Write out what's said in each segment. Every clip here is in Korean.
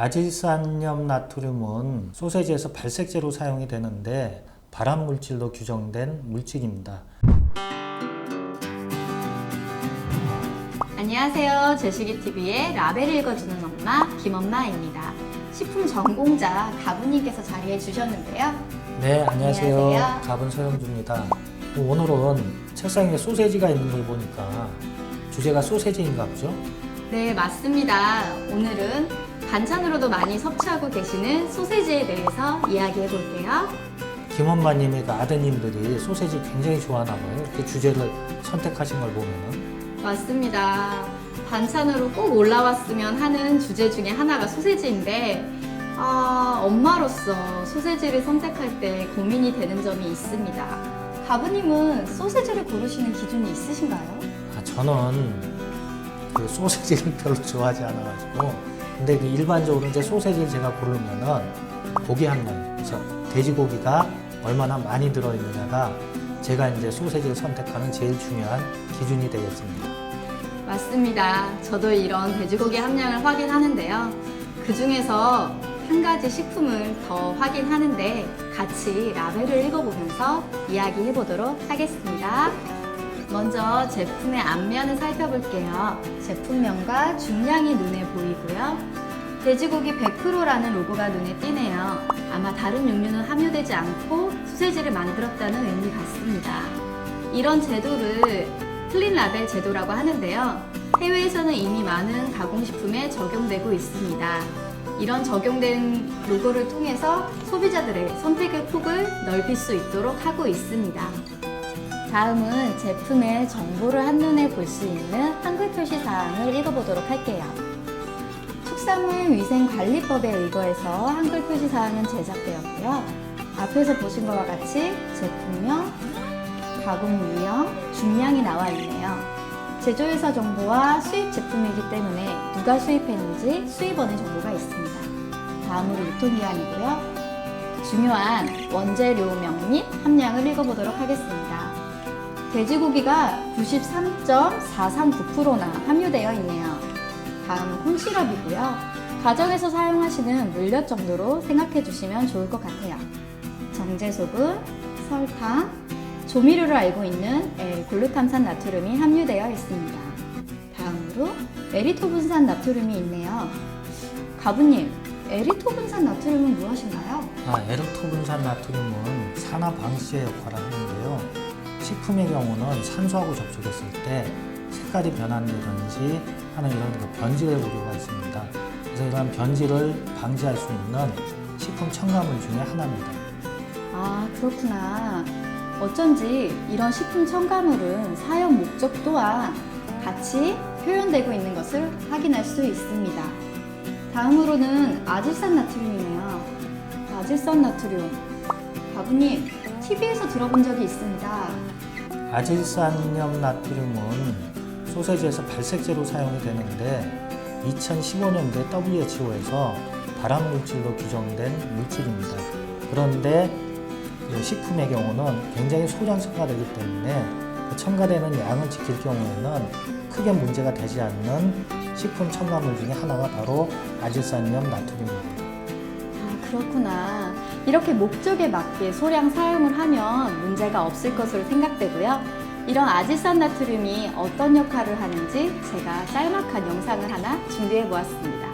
아질산염 나트륨은 소세지에서 발색제로 사용이 되는데 발암 물질로 규정된 물질입니다. 안녕하세요. 제시기TV의 라벨을 읽어주는 엄마 김엄마입니다. 식품 전공자 가부님께서 자리해 주셨는데요. 네, 안녕하세요. 안녕하세요. 가분 서영주입니다. 오늘은 책상에 소세지가 있는 걸 보니까 주제가 소세지인가 보죠? 네, 맞습니다. 오늘은 반찬으로도 많이 섭취하고 계시는 소세지에 대해서 이야기해 볼게요. 김엄마님의 그 아드님들이 소세지 굉장히 좋아하나 봐요. 이렇게 주제를 선택하신 걸 보면은. 맞습니다. 반찬으로 꼭 올라왔으면 하는 주제 중에 하나가 소세지인데, 아, 엄마로서 소세지를 선택할 때 고민이 되는 점이 있습니다. 가부님은 소세지를 고르시는 기준이 있으신가요? 아, 저는 그 소세지를 별로 좋아하지 않아가지고 근데 그 일반적으로 이제 소세지를 제가 고르면은 고기 한 마리 그래서 돼지고기가 얼마나 많이 들어있느냐가 제가 이제 소세지를 선택하는 제일 중요한 기준이 되겠습니다. 맞습니다. 저도 이런 돼지고기 함량을 확인하는데요. 그 중에서 한 가지 식품을 더 확인하는데 같이 라벨을 읽어보면서 이야기해 보도록 하겠습니다. 먼저 제품의 앞면을 살펴볼게요. 제품명과 중량이 눈에 보이고요. 돼지고기 100%라는 로고가 눈에 띄네요. 아마 다른 육류는 함유되지 않고 소세지를 만들었다는 의미 같습니다. 이런 제도를 클린 라벨 제도라고 하는데요. 해외에서는 이미 많은 가공식품에 적용되고 있습니다. 이런 적용된 로고를 통해서 소비자들의 선택의 폭을 넓힐 수 있도록 하고 있습니다. 다음은 제품의 정보를 한눈에 볼 수 있는 한글 표시 사항을 읽어보도록 할게요. 축산물 위생관리법에 의거해서 한글 표시 사항은 제작되었고요. 앞에서 보신 것과 같이 제품명, 가공 유형, 중량이 나와 있네요. 제조회사 정보와 수입 제품이기 때문에 누가 수입했는지 수입원의 정보가 있습니다. 다음으로 유통기한이고요. 중요한 원재료명 및 함량을 읽어보도록 하겠습니다. 돼지고기가 93.439%나 함유되어 있네요. 다음은 콩시럽이고요. 가정에서 사용하시는 물엿 정도로 생각해 주시면 좋을 것 같아요. 정제소금, 설탕, 조미료를 알고 있는 L글루탐산 나트륨이 함유되어 있습니다. 다음으로 에리토분산 나트륨이 있네요. 가부님, 에리토분산 나트륨은 무엇인가요? 아, 에르토분산 나트륨은 산화 방수제 역할을 하는데요. 식품의 경우는 산소하고 접촉했을 때 색깔이 변한다든지 하는 이런 그 변질의 우려가 있습니다. 그래서 이러한 변질을 방지할 수 있는 식품 첨가물 중에 하나입니다. 아, 그렇구나. 어쩐지 이런 식품 첨가물은 사용 목적 또한 같이 표현되고 있는 것을 확인할 수 있습니다. 다음으로는 아질산 나트륨이네요. 아질산 나트륨. 바부님, TV에서 들어본 적이 있습니다. 아질산염 나트륨은 소세지에서 발색제로 사용이 되는데 2015년도에 WHO에서 발암 물질로 규정된 물질입니다. 그런데 이 식품의 경우는 굉장히 소량성가 되기 때문에 그 첨가되는 양을 지킬 경우에는 크게 문제가 되지 않는 식품 첨가물 중에 하나가 바로 아질산염 나트륨입니다. 아, 그렇구나. 이렇게 목적에 맞게 소량 사용을 하면 문제가 없을 것으로 생각되고요. 이런 아질산 나트륨이 어떤 역할을 하는지 제가 짤막한 영상을 하나 준비해 보았습니다.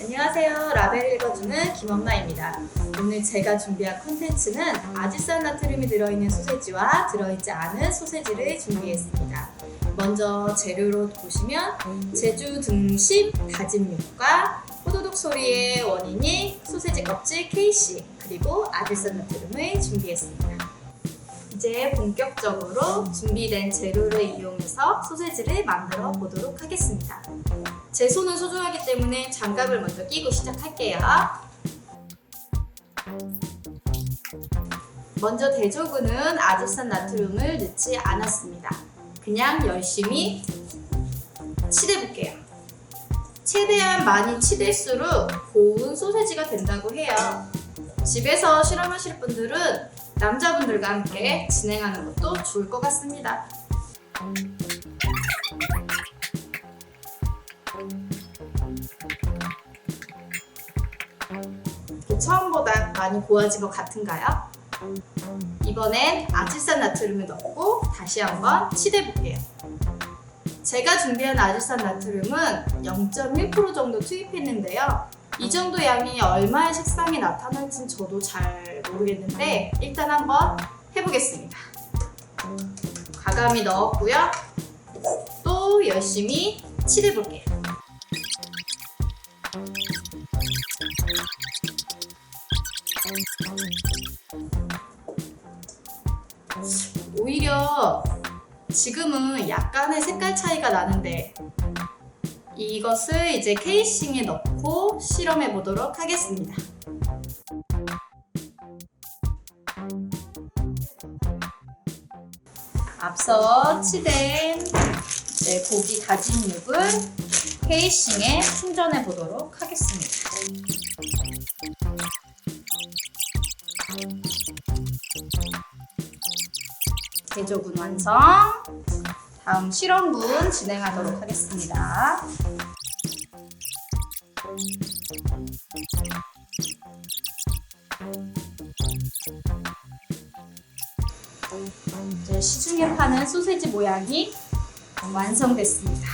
안녕하세요. 라벨 읽어주는 김엄마입니다. 오늘 제가 준비한 콘텐츠는 아질산 나트륨이 들어있는 소세지와 들어있지 않은 소세지를 준비했습니다. 먼저 재료로 보시면 제주 등심 다진 육과 소리의 원인이 소세지 껍질 케이시 그리고 아질산 나트륨을 준비했습니다. 이제 본격적으로 준비된 재료를 이용해서 소세지를 만들어 보도록 하겠습니다. 제 손은 소중하기 때문에 장갑을 먼저 끼고 시작할게요. 먼저 대조군은 아질산 나트륨을 넣지 않았습니다. 그냥 열심히 치대볼게요. 최대한 많이 치댈수록 고운 소세지가 된다고 해요. 집에서 실험하실 분들은 남자분들과 함께 진행하는 것도 좋을 것 같습니다. 처음보다 많이 고와진 것 같은가요? 이번엔 아질산 나트륨을 넣고 다시 한번 치대 볼게요. 제가 준비한 아질산 나트륨은 0.1% 정도 투입했는데요. 이 정도 양이 얼마의 색상이 나타날진 저도 잘 모르겠는데 일단 한번 해보겠습니다. 과감히 넣었고요. 또 열심히 칠해 볼게요. 지금은 약간의 색깔 차이가 나는데 이것을 이제 케이싱에 넣고 실험해 보도록 하겠습니다. 앞서 치댄 네, 고기 다진 육을 케이싱에 충전해 보도록 하겠습니다. 대조군 완성. 다음 실험군 진행하도록 하겠습니다. 이제 시중에 파는 소세지 모양이 완성됐습니다.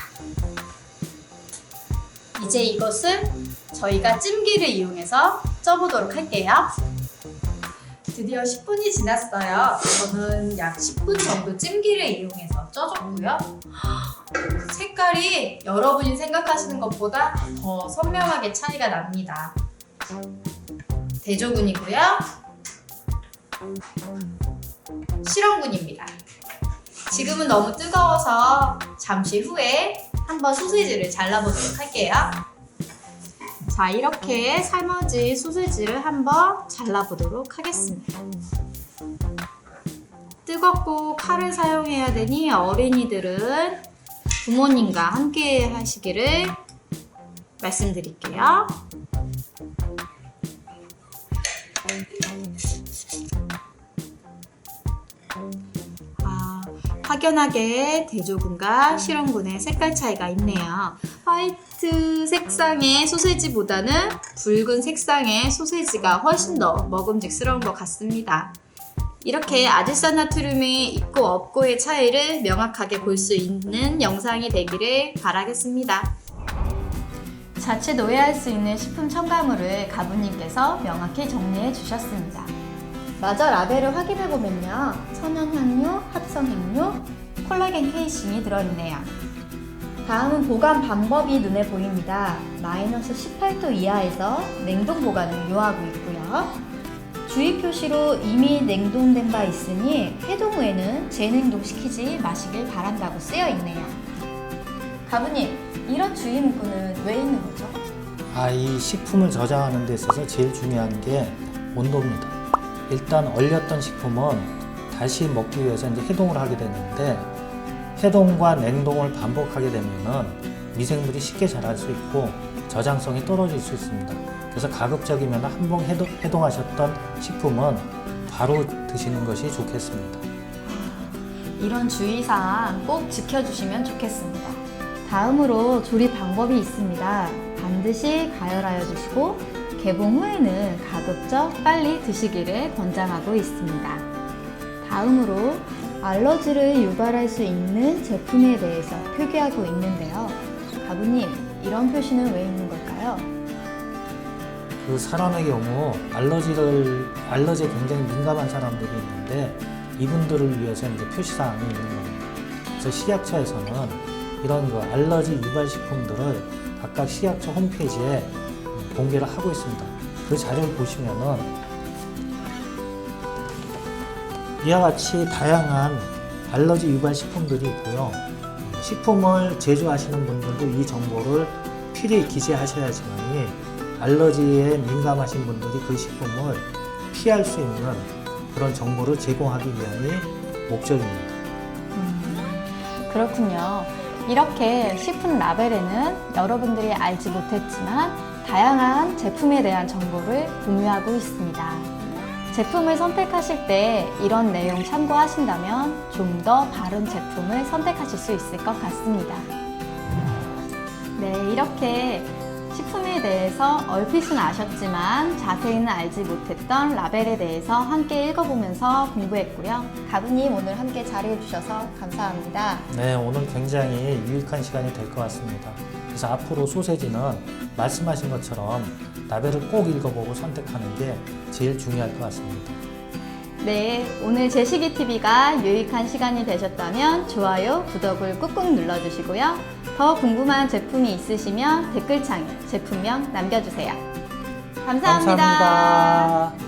이제 이것을 저희가 찜기를 이용해서 쪄보도록 할게요. 드디어 10분이 지났어요. 저는 약 10분 정도 찜기를 이용해서 쪄줬고요. 색깔이 여러분이 생각하시는 것보다 더 선명하게 차이가 납니다. 대조군이고요. 실험군입니다. 지금은 너무 뜨거워서 잠시 후에 한번 소세지를 잘라보도록 할게요. 자, 이렇게 삶아진 소세지를 한번 잘라보도록 하겠습니다. 뜨겁고 칼을 사용해야 되니 어린이들은 부모님과 함께 하시기를 말씀드릴게요. 아, 확연하게 대조군과 실험군의 색깔 차이가 있네요. 화이트 색상의 소세지보다는 붉은 색상의 소세지가 훨씬 더 먹음직스러운 것 같습니다. 이렇게 아질산나트륨이 있고 없고의 차이를 명확하게 볼 수 있는 영상이 되기를 바라겠습니다. 자칫 오해할 수 있는 식품 첨가물을 가부님께서 명확히 정리해 주셨습니다. 마저 라벨을 확인해 보면요. 천연향료, 합성향료, 콜라겐 케이싱이 들어있네요. 다음은 보관 방법이 눈에 보입니다. 마이너스 18도 이하에서 냉동 보관을 요하고 있고요. 주의 표시로 이미 냉동된 바 있으니 해동 후에는 재냉동시키지 마시길 바란다고 쓰여 있네요. 가부님, 이런 주의 문구는 왜 있는 거죠? 아, 이 식품을 저장하는 데 있어서 제일 중요한 게 온도입니다. 일단 얼렸던 식품은 다시 먹기 위해서 이제 해동을 하게 되는데 해동과 냉동을 반복하게 되면은 미생물이 쉽게 자랄 수 있고 저장성이 떨어질 수 있습니다. 그래서 가급적이면 한 번 해동, 해동하셨던 식품은 바로 드시는 것이 좋겠습니다. 이런 주의사항 꼭 지켜주시면 좋겠습니다. 다음으로 조리 방법이 있습니다. 반드시 가열하여 드시고 개봉 후에는 가급적 빨리 드시기를 권장하고 있습니다. 다음으로 알러지를 유발할 수 있는 제품에 대해서 표기하고 있는데요. 가부님, 이런 표시는 왜 있는 걸까요? 그 사람의 경우 알러지를 알러지에 굉장히 민감한 사람들이 있는데 이분들을 위해서 이제 표시사항이 있는 겁니다. 그래서 식약처에서는 이런 그 알러지 유발 식품들을 각각 식약처 홈페이지에 공개를 하고 있습니다. 그 자료를 보시면은 이와 같이 다양한 알러지 유발 식품들이 있고요. 식품을 제조하시는 분들도 이 정보를 필히 기재하셔야지만이 알러지에 민감하신 분들이 그 식품을 피할 수 있는 그런 정보를 제공하기 위함이 목적입니다. 음, 그렇군요. 이렇게 식품 라벨에는 여러분들이 알지 못했지만 다양한 제품에 대한 정보를 공유하고 있습니다. 제품을 선택하실 때 이런 내용 참고하신다면 좀 더 바른 제품을 선택하실 수 있을 것 같습니다. 네, 이렇게 식품에 대해서 얼핏은 아셨지만 자세히는 알지 못했던 라벨에 대해서 함께 읽어보면서 공부했고요. 가부님 오늘 함께 자리해주셔서 감사합니다. 네, 오늘 굉장히 유익한 시간이 될 것 같습니다. 그래서 앞으로 소세지는 말씀하신 것처럼 라벨을 꼭 읽어보고 선택하는 게 제일 중요할 것 같습니다. 네, 오늘 제시기TV가 유익한 시간이 되셨다면 좋아요, 구독을 꾹꾹 눌러주시고요. 더 궁금한 제품이 있으시면 댓글창에 제품명 남겨주세요. 감사합니다. 감사합니다.